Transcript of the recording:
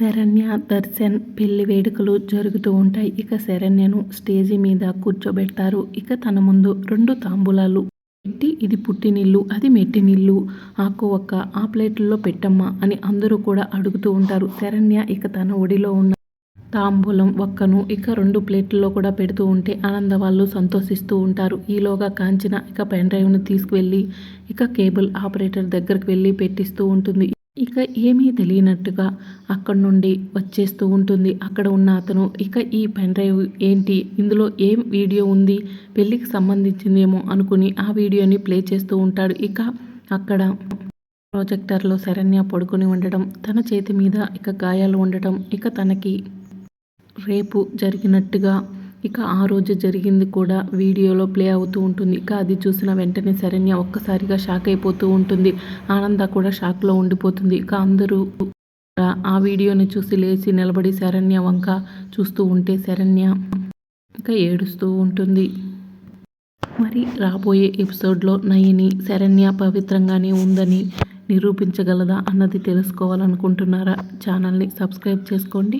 శరణ్య దర్శన్ పెళ్ళి వేడుకలు జరుగుతూ ఉంటాయి. ఇక శరణ్యను స్టేజి మీద కూర్చోబెడతారు. ఇక తన ముందు రెండు తాంబూలాలు. పెట్టి ఇది పుట్టినిల్లు అది మెట్టినిల్లు. ఆకు ఒక్క ఆ ప్లేట్లో పెట్టమ్మా అని అందరూ కూడా అడుగుతూ ఉంటారు. శరణ్య ఇక తన ఒడిలో ఉన్న తాంబూలం ఒక్కను ఇక రెండు ప్లేట్లలో కూడా పెడుతూ ఉంటే ఆనంద వాళ్ళు సంతోషిస్తూ ఉంటారు. ఈలోగా కాంచిన ఇక పెన్ డ్రైవ్ను తీసుకువెళ్ళి ఇక కేబుల్ ఆపరేటర్ దగ్గరికి వెళ్ళి పెట్టిస్తూ ఉంటుంది. ఇక ఏమీ తెలియనట్టుగా అక్కడి నుండి వచ్చేస్తూ ఉంటుంది. అక్కడ ఉన్న అతను ఇక ఈ పెన్ డ్రైవ్ ఏంటి? ఇందులో ఏం వీడియో ఉంది? పెళ్ళికి సంబంధించిందేమో అనుకుని ఆ వీడియోని ప్లే చేస్తూ ఉంటాడు. ఇక అక్కడ ప్రాజెక్టర్లో శరణ్య పడుకొని ఉండటం తన చేతి మీద ఇక గాయాలు ఉండటం ఇక తనకి రేపు జరిగినట్టుగా ఇక ఆ రోజు జరిగింది కూడా వీడియోలో ప్లే అవుతూ ఉంటుంది. ఇక అది చూసిన వెంటనే శరణ్య ఒక్కసారిగా షాక్ అయిపోతూ ఉంటుంది. ఆనంద కూడా షాక్లో ఉండిపోతుంది. ఇక అందరూ ఆ వీడియోని చూసి లేచి నిలబడి శరణ్య వంక చూస్తూ ఉంటే శరణ్య ఇంకా ఏడుస్తూ ఉంటుంది. మరి రాబోయే ఎపిసోడ్లో నయని శరణ్య పవిత్రంగానే ఉందని నిరూపించగలదా అన్నది తెలుసుకోవాలనుకుంటున్నారా? ఛానల్ని సబ్స్క్రైబ్ చేసుకోండి.